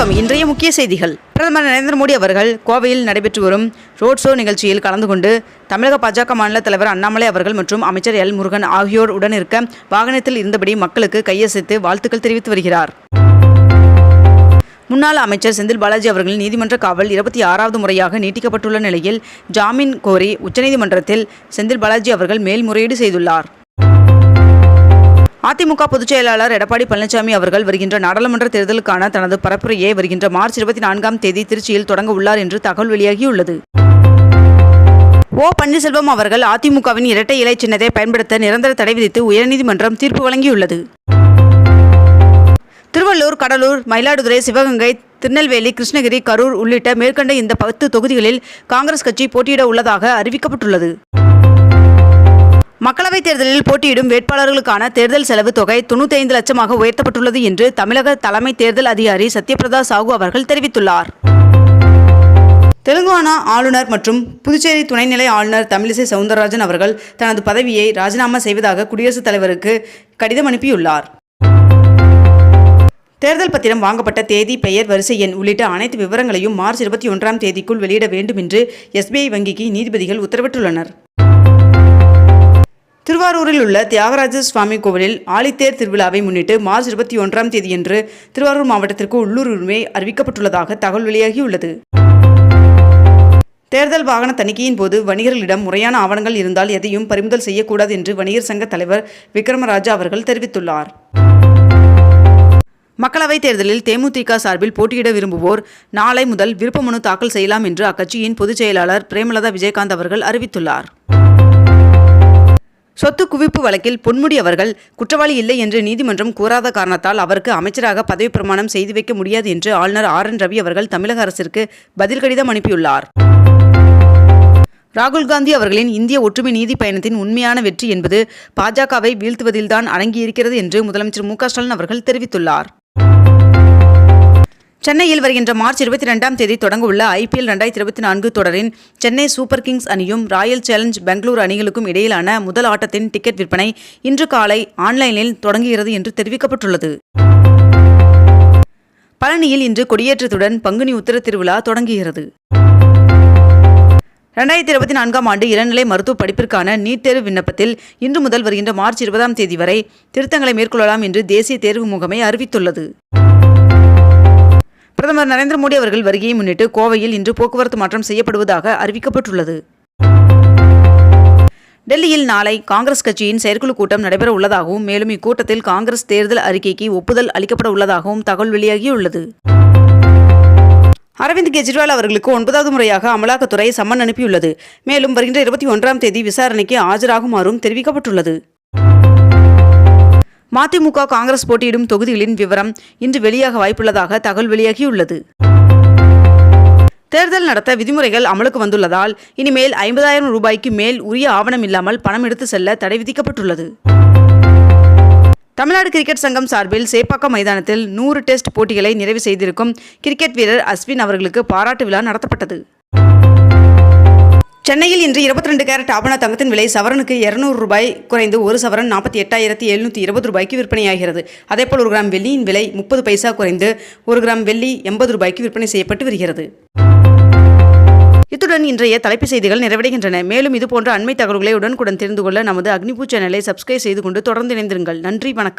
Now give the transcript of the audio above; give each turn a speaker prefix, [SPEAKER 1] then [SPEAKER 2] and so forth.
[SPEAKER 1] வணக்கம். இன்றைய முக்கிய செய்திகள். பிரதமர் நரேந்திர மோடி அவர்கள் கோவையில் நடைபெற்று வரும் ரோட் ஷோ நிகழ்ச்சியில் கலந்து கொண்டு தமிழக பாஜக மாநில தலைவர் அண்ணாமலை அவர்கள் மற்றும் அமைச்சர் எல். முருகன் ஆகியோர் உடன் இருக்க வாகனத்தில் இருந்தபடி மக்களுக்கு கையசைத்து வாழ்த்துக்கள் தெரிவித்து வருகிறார். முன்னாள் அமைச்சர் செந்தில் பாலாஜி அவர்களின் நீதிமன்ற காவல் இருபத்தி ஆறாவது முறையாக நீட்டிக்கப்பட்டுள்ள நிலையில் ஜாமீன் கோரி உச்சநீதிமன்றத்தில் செந்தில் பாலாஜி அவர்கள் மேல்முறையீடு செய்துள்ளார். அதிமுக பொதுச் செயலாளர் எடப்பாடி பழனிசாமி அவர்கள் வருகின்ற நாடாளுமன்ற தேர்தலுக்கான தனது பரப்புரையை வருகின்ற மார்ச் இருபத்தி நான்காம் தேதி திருச்சியில் தொடங்க உள்ளார் என்று தகவல் வெளியாகியுள்ளது. ஓ பன்னீர்செல்வம் அவர்கள் அதிமுகவின் இரட்டை இலை சின்னத்தை பயன்படுத்த நிரந்தர தடை விதித்து உயர்நீதிமன்றம் தீர்ப்பு வழங்கியுள்ளது. திருவள்ளூர் கடலூர் மயிலாடுதுறை சிவகங்கை திருநெல்வேலி கிருஷ்ணகிரி கரூர் உள்ளிட்ட மேற்கண்ட இந்த பத்து தொகுதிகளில் காங்கிரஸ் கட்சி போட்டியிட உள்ளதாக அறிவிக்கப்பட்டுள்ளது. மக்களவைத் தேர்தலில் போட்டியிடும் வேட்பாளர்களுக்கான தேர்தல் செலவு தொகை தொண்ணூற்றி லட்சமாக உயர்த்தப்பட்டுள்ளது என்று தமிழக தலைமை தேர்தல் அதிகாரி சத்யபிரதா சாஹூ அவர்கள் தெரிவித்துள்ளார். தெலுங்கானா ஆளுநர் மற்றும் புதுச்சேரி துணைநிலை ஆளுநர் தமிழிசை சவுந்தரராஜன் அவர்கள் தனது பதவியை ராஜினாமா செய்வதாக குடியரசுத் தலைவருக்கு கடிதம் அனுப்பியுள்ளார். தேர்தல் பத்திரம் வாங்கப்பட்ட தேதி பெயர் வரிசை எண் உள்ளிட்ட அனைத்து விவரங்களையும் மார்ச் இருபத்தி ஒன்றாம் தேதிக்குள் வெளியிட வேண்டும் என்று எஸ்பிஐ வங்கிக்கு நீதிபதிகள் உத்தரவிட்டுள்ளனர். திருவாரூரில் உள்ள தியாகராஜ சுவாமி கோவிலில் ஆழித்தேர் திருவிழாவை முன்னிட்டு மார்ச் இருபத்தி ஒன்றாம் தேதியன்று திருவாரூர் மாவட்டத்திற்கு உள்ளூர் உரிமை அறிவிக்கப்பட்டுள்ளதாக தகவல் வெளியாகியுள்ளது. தேர்தல் வாகன தணிக்கையின் போது வணிகர்களிடம் முறையான ஆவணங்கள் இருந்தால் எதையும் பறிமுதல் செய்யக்கூடாது என்று வணிகர் சங்க தலைவர் விக்ரமராஜா அவர்கள் தெரிவித்துள்ளார். மக்களவைத் தேர்தலில் தேமுதிக சார்பில் போட்டியிட விரும்புவோர் நாளை முதல் விருப்பமனு தாக்கல் செய்யலாம் என்று அக்கட்சியின் பொதுச் செயலாளர் பிரேமலதா விஜயகாந்த் அவர்கள் அறிவித்துள்ளார். சொத்து குவிப்பு வழக்கில் பொன்முடி அவர்கள் குற்றவாளி இல்லை என்று நீதிமன்றம் கூறாத காரணத்தால் அவருக்கு அமைச்சராக பதவி பிரமாணம் செய்து வைக்க முடியாது என்று ஆளுநர் ஆர் என் ரவி அவர்கள் தமிழக அரசிற்கு பதில் கடிதம் அனுப்பியுள்ளார். ராகுல் காந்தி அவர்களின் இந்திய ஒற்றுமை நீதி பயணத்தின் உண்மையான வெற்றி என்பது பாஜகவை வீழ்த்துவதில்தான் அடங்கியிருக்கிறது என்று முதலமைச்சர் மு க ஸ்டாலின் அவர்கள் தெரிவித்துள்ளார். சென்னையில் வருகின்ற மார்ச் இருபத்தி ரெண்டாம் தேதி தொடங்கவுள்ள ஐபிஎல் ரெண்டாயிரத்தி இருபத்தி நான்கு தொடரின் சென்னை சூப்பர் கிங்ஸ் அணியும் ராயல் சேலஞ்ச் பெங்களூரு அணிகளுக்கும் இடையிலான முதல் ஆட்டத்தின் டிக்கெட் விற்பனை இன்று காலை ஆன்லைனில் தொடங்குகிறது என்று தெரிவிக்கப்பட்டுள்ளது. பழனியில் இன்று கொடியேற்றத்துடன் பங்குனி உத்தர திருவிழா தொடங்குகிறது. ரெண்டாயிரத்தி இருபத்தி நான்காம் ஆண்டு இளநிலை மருத்துவ படிப்பிற்கான நீட் தேர்வு விண்ணப்பத்தில் இன்று முதல் வருகின்ற மார்ச் இருபதாம் தேதி வரை திருத்தங்களை மேற்கொள்ளலாம் என்று தேசிய தேர்வு முகமை அறிவித்துள்ளது. பிரதமர் நரேந்திர மோடி அவர்கள் வருகையை முன்னிட்டு கோவையில் இன்று போக்குவரத்து மாற்றம் செய்யப்படுவதாக அறிவிக்கப்பட்டுள்ளது. டெல்லியில் நாளை காங்கிரஸ் கட்சியின் செயற்குழு கூட்டம் நடைபெற உள்ளதாகவும் மேலும் இக்கூட்டத்தில் காங்கிரஸ் தேர்தல் அறிக்கைக்கு ஒப்புதல் அளிக்கப்பட உள்ளதாகவும் தகவல் வெளியாகியுள்ளது. அரவிந்த் கெஜ்ரிவால் அவர்களுக்கு ஒன்பதாவது முறையாக அமலாக்கத்துறை சம்மன் அனுப்பியுள்ளது. மேலும் வருகின்ற இருபத்தி ஒன்றாம் தேதி விசாரணைக்கு ஆஜராகுமாறும் தெரிவிக்கப்பட்டுள்ளது. மதிமுக காங்கிரஸ் போட்டியிடும் தொகுதிகளின் விவரம் இன்று வெளியாக வாய்ப்புள்ளதாக தகவல் வெளியாகியுள்ளது. தேர்தல் நடத்த விதிமுறைகள் அமலுக்கு வந்துள்ளதால் இனிமேல் ஐம்பதாயிரம் ரூபாய்க்கு மேல் உரிய ஆவணம் இல்லாமல் பணம் எடுத்து செல்ல தடை விதிக்கப்பட்டுள்ளது. தமிழ்நாடு கிரிக்கெட் சங்கம் சார்பில் சேப்பாக்கம் மைதானத்தில் நூறு டெஸ்ட் போட்டிகளை நிறைவு செய்திருக்கும் கிரிக்கெட் வீரர் அஸ்வின் அவர்களுக்கு பாராட்டு விழா நடத்தப்பட்டது. சென்னையில் இன்று இருபத்தி ரெண்டு கேரட் ஆபண தங்கத்தின் விலை சவரனுக்கு இருநூறு ரூபாய் குறைந்து ஒரு சவரன் நாற்பத்தி எட்டாயிரத்தி எழுநூற்றி இருபது ரூபாய்க்கு விற்பனையாகிறது. அதேபோல் ஒரு கிராம் வெள்ளியின் விலை முப்பது பைசா குறைந்து ஒரு கிராம் வெள்ளி எண்பது ரூபாய்க்கு விற்பனை செய்யப்பட்டு வருகிறது. இத்துடன் இன்றைய தலைப்புச் செய்திகள் நிறைவடைகின்றன. மேலும் இதுபோன்ற அண்மை தகவல்களை உடனுக்குடன் தெரிந்து கொள்ள நமது அக்னிபூ சேனலை சப்ஸ்கிரைப் செய்து கொண்டு தொடர்ந்து இணைந்திருங்கள். நன்றி வணக்கம்.